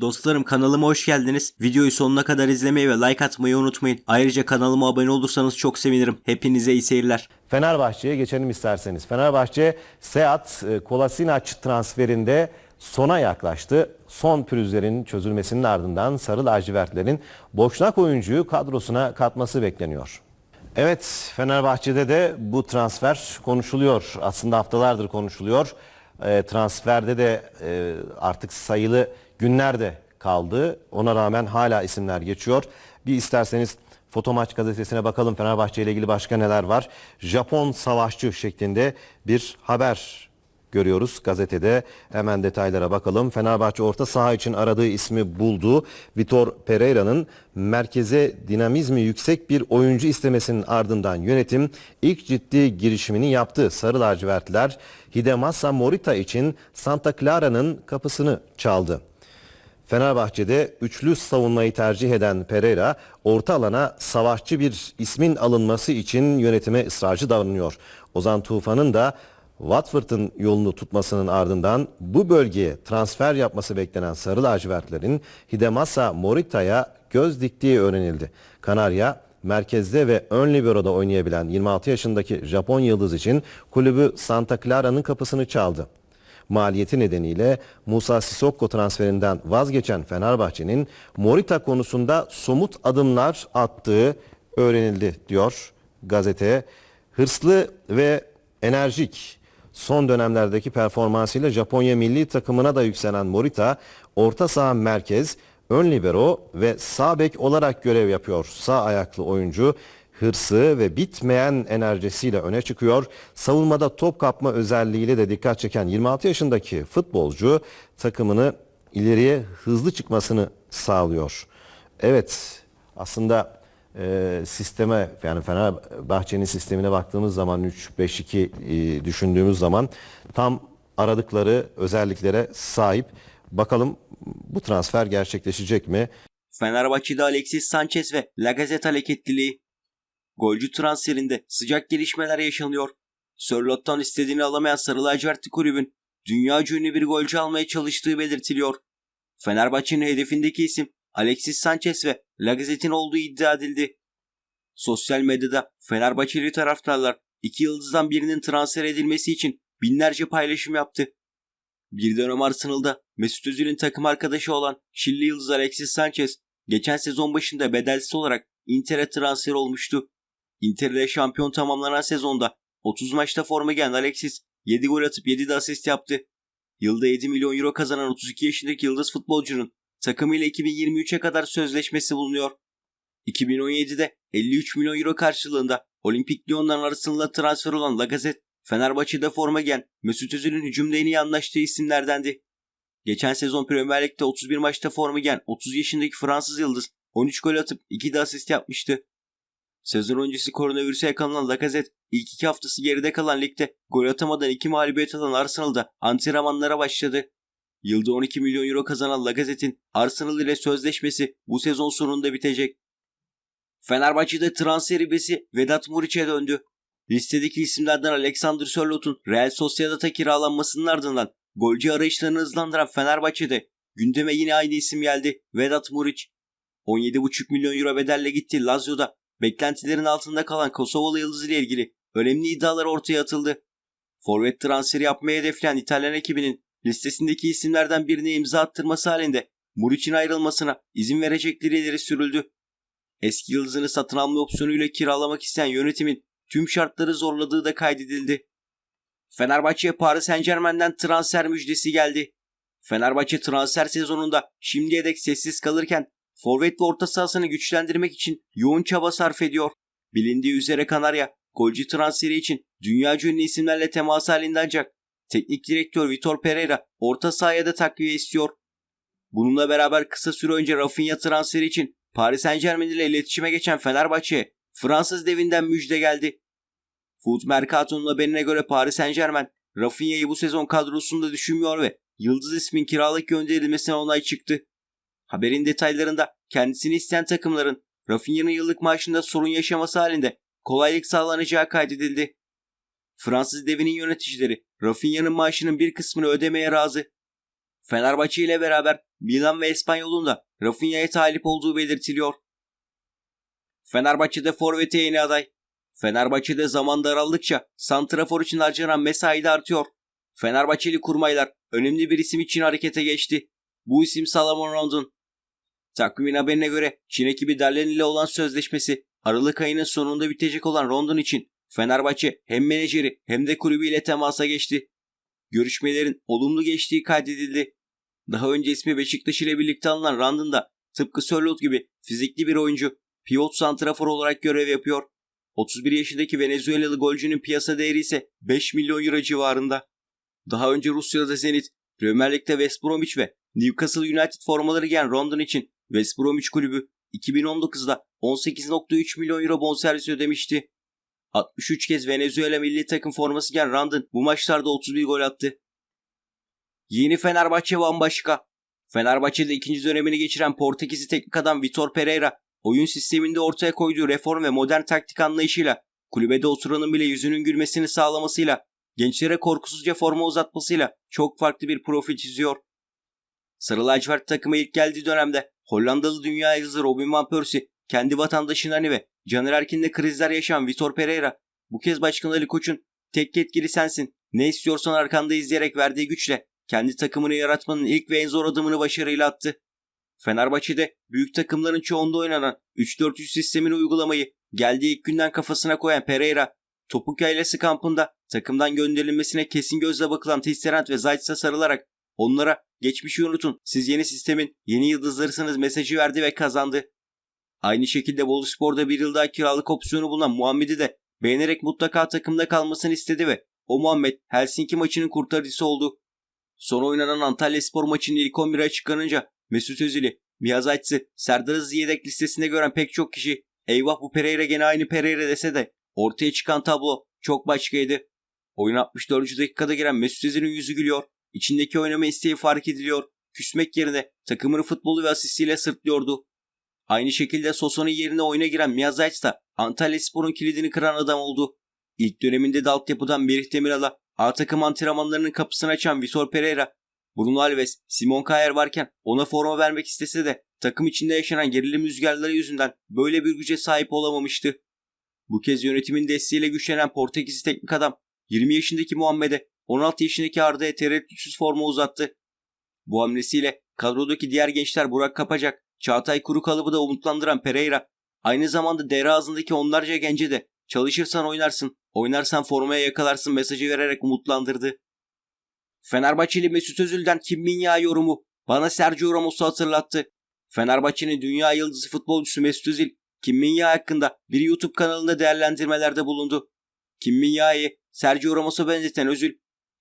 Dostlarım kanalıma hoş geldiniz. Videoyu sonuna kadar izlemeyi ve like atmayı unutmayın. Ayrıca kanalıma abone olursanız çok sevinirim. Hepinize iyi seyirler. Fenerbahçe'ye geçelim isterseniz. Fenerbahçe Seat e, Kolasinac transferinde sona yaklaştı. Son pürüzlerin çözülmesinin ardından Sarı Lacivertlerin Boşnak oyuncuyu kadrosuna katması bekleniyor. Evet Fenerbahçe'de de bu transfer konuşuluyor. Aslında haftalardır konuşuluyor. E, transferde de e, artık sayılı günler de kaldı. Ona rağmen hala isimler geçiyor. Bir isterseniz Fotomaç gazetesine bakalım Fenerbahçe ile ilgili başka neler var. Japon savaşçı şeklinde bir haber görüyoruz gazetede. Hemen detaylara bakalım. Fenerbahçe orta saha için aradığı ismi buldu. Vitor Pereira'nın merkeze dinamizmi yüksek bir oyuncu istemesinin ardından yönetim ilk ciddi girişimini yaptı. Sarı lacivertliler Hidemasa Morita için Santa Clara'nın kapısını çaldı. Fenerbahçe'de üçlü savunmayı tercih eden Pereira orta alana savaşçı bir ismin alınması için yönetime ısrarcı davranıyor. Ozan Tufan'ın da Watford'ın yolunu tutmasının ardından bu bölgeye transfer yapması beklenen Sarı lacivertlerin Hidemasa Morita'ya göz diktiği öğrenildi. Kanarya merkezde ve ön libero'da oynayabilen 26 yaşındaki Japon yıldız için kulübü Santa Clara'nın kapısını çaldı maliyeti nedeniyle Musa Sissoko transferinden vazgeçen Fenerbahçe'nin Morita konusunda somut adımlar attığı öğrenildi diyor gazete. Hırslı ve enerjik son dönemlerdeki performansıyla Japonya milli takımına da yükselen Morita orta saha merkez, ön libero ve sağ bek olarak görev yapıyor. Sağ ayaklı oyuncu hırsı ve bitmeyen enerjisiyle öne çıkıyor. Savunmada top kapma özelliğiyle de dikkat çeken 26 yaşındaki futbolcu takımını ileriye hızlı çıkmasını sağlıyor. Evet aslında e, sisteme yani Fenerbahçe'nin sistemine baktığımız zaman 3-5-2 e, düşündüğümüz zaman tam aradıkları özelliklere sahip. Bakalım bu transfer gerçekleşecek mi? Fenerbahçe'de Alexis Sanchez ve Lacazette hareketliliği. Golcü transferinde sıcak gelişmeler yaşanıyor. Sörlot'tan istediğini alamayan Sarı Lacivertli kulübün dünya ünlü bir golcü almaya çalıştığı belirtiliyor. Fenerbahçe'nin hedefindeki isim Alexis Sanchez ve Lacazette'in olduğu iddia edildi. Sosyal medyada Fenerbahçeli taraftarlar iki yıldızdan birinin transfer edilmesi için binlerce paylaşım yaptı. Bir dönem Arsenal'da Mesut Özil'in takım arkadaşı olan Şilli Yıldız Alexis Sanchez geçen sezon başında bedelsiz olarak Inter'e transfer olmuştu. Inter şampiyon tamamlanan sezonda 30 maçta forma giyen Alexis 7 gol atıp 7 de asist yaptı. Yılda 7 milyon euro kazanan 32 yaşındaki yıldız futbolcunun takımıyla 2023'e kadar sözleşmesi bulunuyor. 2017'de 53 milyon euro karşılığında Olimpik Lyon'dan Arsenal'a transfer olan Lacazette, Fenerbahçe'de forma giyen Mesut Özil'in hücumda en iyi anlaştığı isimlerdendi. Geçen sezon Premier Lig'de 31 maçta forma giyen 30 yaşındaki Fransız yıldız 13 gol atıp 2 de asist yapmıştı. Sezon öncesi koronavirüse yakalanan Lacazette ilk iki haftası geride kalan ligde gol atamadan iki mağlubiyet alan Arsenal'da antrenmanlara başladı. Yılda 12 milyon euro kazanan Lacazette'in Arsenal ile sözleşmesi bu sezon sonunda bitecek. Fenerbahçe'de transfer ibesi Vedat Muriç'e döndü. Listedeki isimlerden Alexander Sörlot'un Real Sociedad'a kiralanmasının ardından golcü arayışlarını hızlandıran Fenerbahçe'de gündeme yine aynı isim geldi Vedat Muriç. 17,5 milyon euro bedelle gitti Lazio'da beklentilerin altında kalan Kosovalı Yıldız ile ilgili önemli iddialar ortaya atıldı. Forvet transferi yapmayı hedefleyen İtalyan ekibinin listesindeki isimlerden birine imza attırması halinde Muriç'in ayrılmasına izin verecekleri ileri sürüldü. Eski yıldızını satın alma opsiyonuyla kiralamak isteyen yönetimin tüm şartları zorladığı da kaydedildi. Fenerbahçe'ye Paris Saint Germain'den transfer müjdesi geldi. Fenerbahçe transfer sezonunda şimdiye dek sessiz kalırken forvet ve orta sahasını güçlendirmek için yoğun çaba sarf ediyor. Bilindiği üzere Kanarya, golcü transferi için dünya ünlü isimlerle temas halinde ancak teknik direktör Vitor Pereira orta sahaya da takviye istiyor. Bununla beraber kısa süre önce Rafinha transferi için Paris Saint Germain ile iletişime geçen Fenerbahçe'ye Fransız devinden müjde geldi. Foot Mercato'nun haberine göre Paris Saint Germain, Rafinha'yı bu sezon kadrosunda düşünmüyor ve Yıldız ismin kiralık gönderilmesine onay çıktı. Haberin detaylarında kendisini isteyen takımların Rafinha'nın yıllık maaşında sorun yaşaması halinde kolaylık sağlanacağı kaydedildi. Fransız devinin yöneticileri Rafinha'nın maaşının bir kısmını ödemeye razı. Fenerbahçe ile beraber Milan ve Espanyol'un da Rafinha'ya talip olduğu belirtiliyor. Fenerbahçe'de forvete yeni aday. Fenerbahçe'de zaman daraldıkça santrafor için harcanan mesai de artıyor. Fenerbahçeli kurmaylar önemli bir isim için harekete geçti. Bu isim Salomon Rondon. Takvimin haberine göre Çin ekibi Darlen ile olan sözleşmesi Aralık ayının sonunda bitecek olan Rondon için Fenerbahçe hem menajeri hem de kulübüyle temasa geçti. Görüşmelerin olumlu geçtiği kaydedildi. Daha önce ismi Beşiktaş ile birlikte alınan Rondon da tıpkı Sörloth gibi fizikli bir oyuncu pivot santrafor olarak görev yapıyor. 31 yaşındaki Venezuelalı golcünün piyasa değeri ise 5 milyon euro civarında. Daha önce Rusya'da Zenit, Premier Lig'de West Bromwich ve Newcastle United formaları giyen Rondon için West Bromwich kulübü 2019'da 18.3 milyon euro bonservis ödemişti. 63 kez Venezuela milli takım forması giyen Rondon bu maçlarda 31 gol attı. Yeni Fenerbahçe bambaşka. Fenerbahçe'de ikinci dönemini geçiren Portekizli teknik adam Vitor Pereira, oyun sisteminde ortaya koyduğu reform ve modern taktik anlayışıyla, kulübede oturanın bile yüzünün gülmesini sağlamasıyla, gençlere korkusuzca forma uzatmasıyla çok farklı bir profil çiziyor. Sarı lacivert takıma ilk geldiği dönemde Hollandalı dünya yıldızı Robin van Persie, kendi vatandaşı Nani ve Caner Erkin'le krizler yaşayan Vitor Pereira, bu kez Başkan Ali Koç'un tek yetkili sensin, ne istiyorsan arkanda izleyerek verdiği güçle kendi takımını yaratmanın ilk ve en zor adımını başarıyla attı. Fenerbahçe'de büyük takımların çoğunda oynanan 3-4-3 sistemini uygulamayı geldiği ilk günden kafasına koyan Pereira, topuk yaylası kampında takımdan gönderilmesine kesin gözle bakılan Tisserand ve Zayt'sa sarılarak onlara geçmişi unutun siz yeni sistemin yeni yıldızlarısınız mesajı verdi ve kazandı. Aynı şekilde Bolu Spor'da bir yıl daha kiralık opsiyonu bulunan Muhammed'i de beğenerek mutlaka takımda kalmasını istedi ve o Muhammed Helsinki maçının kurtarıcısı oldu. Son oynanan Antalya Spor maçının ilk 11'e çıkarınca Mesut Özil'i, Miyazaytsı, Serdar Aziz yedek listesinde gören pek çok kişi eyvah bu Pereira gene aynı Pereira dese de ortaya çıkan tablo çok başkaydı. Oyun 64. dakikada giren Mesut Özil'in yüzü gülüyor. İçindeki oynama isteği fark ediliyor. Küsmek yerine takımını futbolu ve asistiyle sırtlıyordu. Aynı şekilde Sosa'nın yerine oyuna giren Miyazayt da Antalya Spor'un kilidini kıran adam oldu. İlk döneminde de altyapıdan Merih Demiral'a A takım antrenmanlarının kapısını açan Vitor Pereira, Bruno Alves, Simon Kjaer varken ona forma vermek istese de takım içinde yaşanan gerilim rüzgarları yüzünden böyle bir güce sahip olamamıştı. Bu kez yönetimin desteğiyle güçlenen Portekizli teknik adam 20 yaşındaki Muhammed'e 16 yaşındaki Arda'ya tereddütsüz forma uzattı. Bu hamlesiyle kadrodaki diğer gençler Burak Kapacak, Çağatay Kuru kalıbı da umutlandıran Pereira, aynı zamanda devre ağzındaki onlarca gence de çalışırsan oynarsın, oynarsan formaya yakalarsın mesajı vererek umutlandırdı. Fenerbahçeli Mesut Özil'den Kim Min-ya yorumu bana Sergio Ramos'u hatırlattı. Fenerbahçe'nin dünya yıldızı futbolcusu Mesut Özil, Kim Min-ya hakkında bir YouTube kanalında değerlendirmelerde bulundu. Kim Min-ya'yı Sergio Ramos'a benzeten Özil,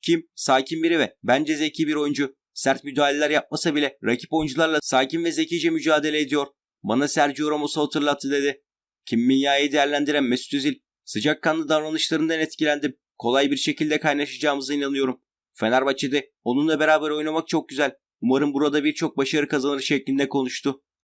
Kim sakin biri ve bence zeki bir oyuncu. Sert müdahaleler yapmasa bile rakip oyuncularla sakin ve zekice mücadele ediyor. Bana Sergio Ramos'u hatırlattı dedi. Kim Min-ya'yı değerlendiren Mesut Özil, sıcakkanlı davranışlarından etkilendim. Kolay bir şekilde kaynaşacağımıza inanıyorum. Fenerbahçe'de onunla beraber oynamak çok güzel. Umarım burada birçok başarı kazanır şeklinde konuştu.